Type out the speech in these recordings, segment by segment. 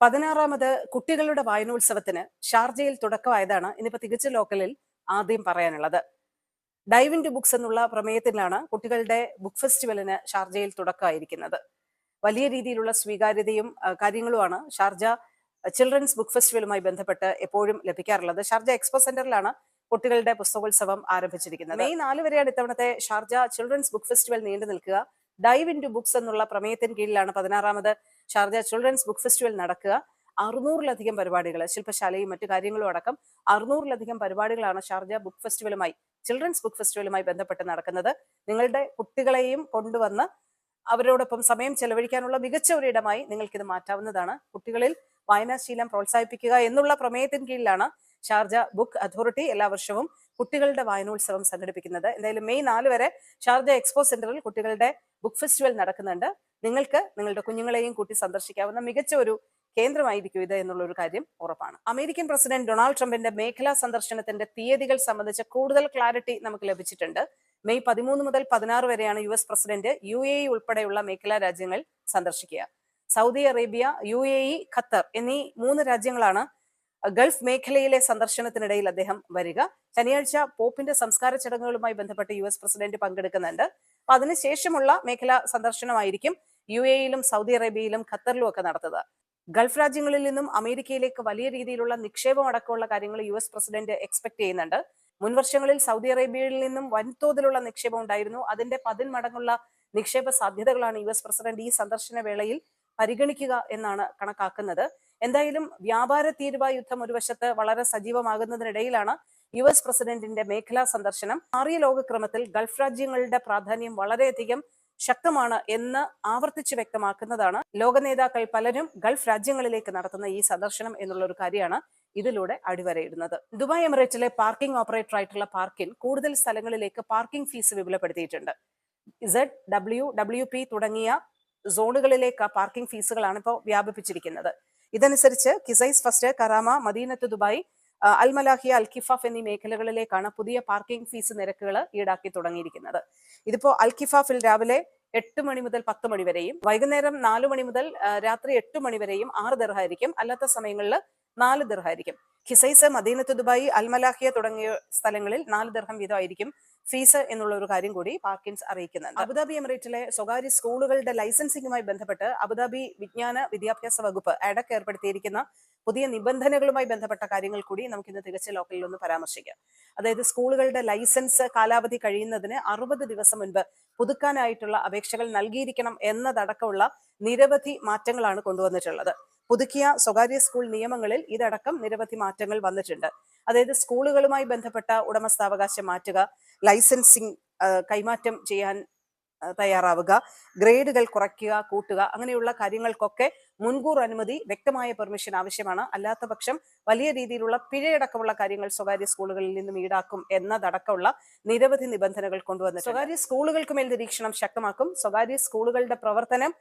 പതിനാറാമത് കുട്ടികളുടെ വായനോത്സവത്തിന് ഷാർജയിൽ തുടക്കമായതാണ് ഇന്നിപ്പോ തികച്ച ലോക്കലിൽ ആദ്യം പറയാനുള്ളത്. ഡൈവ് ഇൻ ടു ബുക്സ് എന്നുള്ള പ്രമേയത്തിലാണ് കുട്ടികളുടെ ബുക്ക് ഫെസ്റ്റിവലിന് ഷാർജയിൽ തുടക്കമായിരിക്കുന്നത്. വലിയ രീതിയിലുള്ള സ്വീകാര്യതയും കാര്യങ്ങളുമാണ് ഷാർജ ചിൽഡ്രൻസ് ബുക്ക് ഫെസ്റ്റിവലുമായി ബന്ധപ്പെട്ട് എപ്പോഴും ലഭിക്കാറുള്ളത്. ഷാർജ എക്സ്പോ സെന്ററിലാണ് കുട്ടികളുടെ പുസ്തകോത്സവം ആരംഭിച്ചിരിക്കുന്നത്. മെയ് നാല് വരെയാണ് ഇത്തവണത്തെ ഷാർജ ചിൽഡ്രൻസ് ബുക്ക് ഫെസ്റ്റിവൽ നീണ്ടു നിൽക്കുക. ഡൈവ് ഇൻ ടു ബുക്സ് എന്നുള്ള പ്രമേയത്തിന് കീഴിലാണ് പതിനാറാമത് ഷാർജ ചിൽഡ്രൻസ് ബുക്ക് ഫെസ്റ്റിവൽ നടക്കുക. അറുന്നൂറിലധികം പരിപാടികൾ ശില്പശാലയും മറ്റു കാര്യങ്ങളും അടക്കം അറുന്നൂറിലധികം പരിപാടികളാണ് ഷാർജ ബുക്ക് ഫെസ്റ്റിവലുമായി ചിൽഡ്രൻസ് ബുക്ക് ഫെസ്റ്റിവലുമായി ബന്ധപ്പെട്ട് നടക്കുന്നത്. നിങ്ങളുടെ കുട്ടികളെയും കൊണ്ടുവന്ന് അവരോടൊപ്പം സമയം ചെലവഴിക്കാനുള്ള മികച്ച ഒരു ഇടമായി നിങ്ങൾക്കിത് മാറ്റാവുന്നതാണ്. കുട്ടികളിൽ വായനാശീലം പ്രോത്സാഹിപ്പിക്കുക എന്നുള്ള പ്രമേയത്തിന് കീഴിലാണ് ഷാർജ ബുക്ക് അതോറിറ്റി എല്ലാ വർഷവും കുട്ടികളുടെ വായനോത്സവം സംഘടിപ്പിക്കുന്നത്. എന്തായാലും മെയ് നാല് വരെ ഷാർജ എക്സ്പോ സെന്ററിൽ കുട്ടികളുടെ ബുക്ക് ഫെസ്റ്റിവൽ നടക്കുന്നുണ്ട്. നിങ്ങൾക്ക് നിങ്ങളുടെ കുഞ്ഞുങ്ങളെയും കൂട്ടി സന്ദർശിക്കാവുന്ന മികച്ച ഒരു കേന്ദ്രമായിരിക്കും ഇത് എന്നുള്ള ഒരു കാര്യം ഉറപ്പാണ്. അമേരിക്കൻ പ്രസിഡന്റ് ഡൊണാൾഡ് ട്രംപിന്റെ മേഖലാ സന്ദർശനത്തിന്റെ തീയതികൾ സംബന്ധിച്ച കൂടുതൽ ക്ലാരിറ്റി നമുക്ക് ലഭിച്ചിട്ടുണ്ട്. മെയ് പതിമൂന്ന് മുതൽ പതിനാറ് വരെയാണ് U S president U A E ഉൾപ്പെടെയുള്ള മേഖലാ രാജ്യങ്ങൾ സന്ദർശിക്കുക. Saudi Arabia U A E Qatar എന്നീ മൂന്ന് രാജ്യങ്ങളാണ് ഗൾഫ് മേഖലയിലെ സന്ദർശനത്തിനിടയിൽ അദ്ദേഹം വരിക. ശനിയാഴ്ച പോപ്പിന്റെ സംസ്കാര ചടങ്ങുകളുമായി ബന്ധപ്പെട്ട് യു എസ് പ്രസിഡന്റ് പങ്കെടുക്കുന്നുണ്ട്. അപ്പൊ അതിനുശേഷമുള്ള മേഖലാ സന്ദർശനമായിരിക്കും യു എയിലും സൗദി അറേബ്യയിലും ഖത്തറിലും ഒക്കെ നടത്തുക. ഗൾഫ് രാജ്യങ്ങളിൽ നിന്നും അമേരിക്കയിലേക്ക് വലിയ രീതിയിലുള്ള നിക്ഷേപം അടക്കമുള്ള കാര്യങ്ങൾ യു എസ് പ്രസിഡന്റ് എക്സ്പെക്ട് ചെയ്യുന്നുണ്ട്. മുൻവർഷങ്ങളിൽ സൗദി അറേബ്യയിൽ നിന്നും വൻതോതിലുള്ള നിക്ഷേപം ഉണ്ടായിരുന്നു. അതിന്റെ പതിന്മടങ്ങുള്ള നിക്ഷേപ സാധ്യതകളാണ് യു എസ് പ്രസിഡന്റ് ഈ സന്ദർശന വേളയിൽ പരിഗണിക്കുക എന്നാണ് കണക്കാക്കുന്നത്. എന്തായാലും വ്യാപാര തീരുവ യുദ്ധം ഒരു വശത്ത് വളരെ സജീവമാകുന്നതിനിടയിലാണ് യു എസ് പ്രസിഡന്റിന്റെ മേഖലാ സന്ദർശനം മാറിയ ലോകക്രമത്തിൽ ഗൾഫ് രാജ്യങ്ങളുടെ പ്രാധാന്യം വളരെയധികം ശക്തമാണ് എന്ന് ആവർത്തിച്ച് വ്യക്തമാക്കുന്നതാണ്. ലോക നേതാക്കൾ പലരും ഗൾഫ് രാജ്യങ്ങളിലേക്ക് നടത്തുന്ന ഈ സന്ദർശനം എന്നുള്ള ഒരു കാര്യമാണ് ഇതിലൂടെ അടിവരയിടുന്നത്. ദുബായ് എമിറേറ്റിലെ പാർക്കിംഗ് ഓപ്പറേറ്റർ ആയിട്ടുള്ള പാർക്കിൻ കൂടുതൽ സ്ഥലങ്ങളിലേക്ക് പാർക്കിംഗ് ഫീസ് വിപുലപ്പെടുത്തിയിട്ടുണ്ട്. ഇസഡ് ഡബ്ല്യു ഡബ്ല്യു പി തുടങ്ങിയ സോണുകളിലേക്ക് പാർക്കിംഗ് ഫീസുകളാണ് ഇപ്പോൾ വ്യാപിപ്പിച്ചിരിക്കുന്നത്. ഇതനുസരിച്ച് കിസൈസ് ഫസ്റ്റ് കറാമ മദീനത്ത് ദുബായ് അൽ മലാഹിയ അൽ കിഫാഫ് എന്നീ മേഖലകളിലേക്കാണ് പുതിയ പാർക്കിംഗ് ഫീസ് നിരക്കുകൾ ഈടാക്കി തുടങ്ങിയിരിക്കുന്നത്. ഇതിപ്പോ അൽ കിഫാഫിൽ രാവിലെ എട്ട് മണി മുതൽ പത്ത് മണി വരെയും വൈകുന്നേരം നാലു മണി മുതൽ രാത്രി എട്ട് മണി വരെയും ആറ് ദർഹായിരിക്കും. അല്ലാത്ത സമയങ്ങളിൽ നാല് ദിർഹായിരിക്കും ഖിസൈസ് മദീനത്ത് ദുബായി അൽമലാഹിയ തുടങ്ങിയ സ്ഥലങ്ങളിൽ നാല് ദിർഹം വീതമായിരിക്കും ഫീസ് എന്നുള്ള ഒരു കാര്യം കൂടി പാർക്കിൻസ് അറിയിക്കുന്നുണ്ട്. അബുദാബി എമിറേറ്റിലെ സ്വകാര്യ സ്കൂളുകളുടെ ലൈസൻസിംഗുമായി ബന്ധപ്പെട്ട് അബുദാബി വിജ്ഞാന വിദ്യാഭ്യാസ വകുപ്പ് അടക്ക് ഏർപ്പെടുത്തിയിരിക്കുന്ന പുതിയ നിബന്ധനകളുമായി ബന്ധപ്പെട്ട കാര്യങ്ങൾ കൂടി നമുക്ക് ഇന്ന് തികച്ച ലോക്കലിൽ ഒന്ന് പരാമർശിക്കാം. അതായത് സ്കൂളുകളുടെ ലൈസൻസ് കാലാവധി കഴിയുന്നതിന് അറുപത് ദിവസം മുൻപ് പുതുക്കാനായിട്ടുള്ള അപേക്ഷകൾ നൽകിയിരിക്കണം എന്നതടക്കമുള്ള നിരവധി മാറ്റങ്ങളാണ് കൊണ്ടുവന്നിട്ടുള്ളത്. പുതുക്കിയ സ്വകാര്യ സ്കൂൾ നിയമങ്ങളിൽ ഇതടക്കം നിരവധി മാറ്റങ്ങൾ വന്നിട്ടുണ്ട്. അതായത് സ്കൂളുകളുമായി ബന്ധപ്പെട്ട ഉടമസ്ഥാവകാശം മാറ്റുക ലൈസൻസിങ് കൈമാറ്റം ചെയ്യാൻ തയ്യാറാവുക ഗ്രേഡുകൾ കുറയ്ക്കുക കൂട്ടുക അങ്ങനെയുള്ള കാര്യങ്ങൾക്കൊക്കെ മുൻകൂർ അനുമതി വ്യക്തമായ പെർമിഷൻ ആവശ്യമാണ്. അല്ലാത്ത പക്ഷം വലിയ രീതിയിലുള്ള പിഴയടക്കമുള്ള കാര്യങ്ങൾ സ്വകാര്യ സ്കൂളുകളിൽ നിന്നും ഈടാക്കും എന്നതടക്കമുള്ള നിരവധി നിബന്ധനകൾ കൊണ്ടുവന്നു സ്വകാര്യ സ്കൂളുകൾക്ക് മേൽ നിരീക്ഷണം ശക്തമാക്കും. സ്വകാര്യ സ്കൂളുകളുടെ പ്രവർത്തനം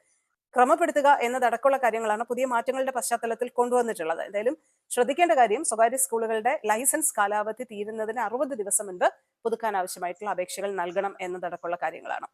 ക്രമപ്പെടുത്തുക എന്നതടക്കമുള്ള കാര്യങ്ങളാണ് പുതിയ മാറ്റങ്ങളുടെ പശ്ചാത്തലത്തിൽ കൊണ്ടുവന്നിട്ടുള്ളത്. എന്തായാലും ശ്രദ്ധിക്കേണ്ട കാര്യം സ്വകാര്യ സ്കൂളുകളുടെ ലൈസൻസ് കാലാവധി തീരുന്നതിന് അറുപത് ദിവസം മുൻപ് പുതുക്കാൻ ആവശ്യമായിട്ടുള്ള അപേക്ഷകൾ നൽകണം എന്നതടക്കമുള്ള കാര്യങ്ങളാണ്.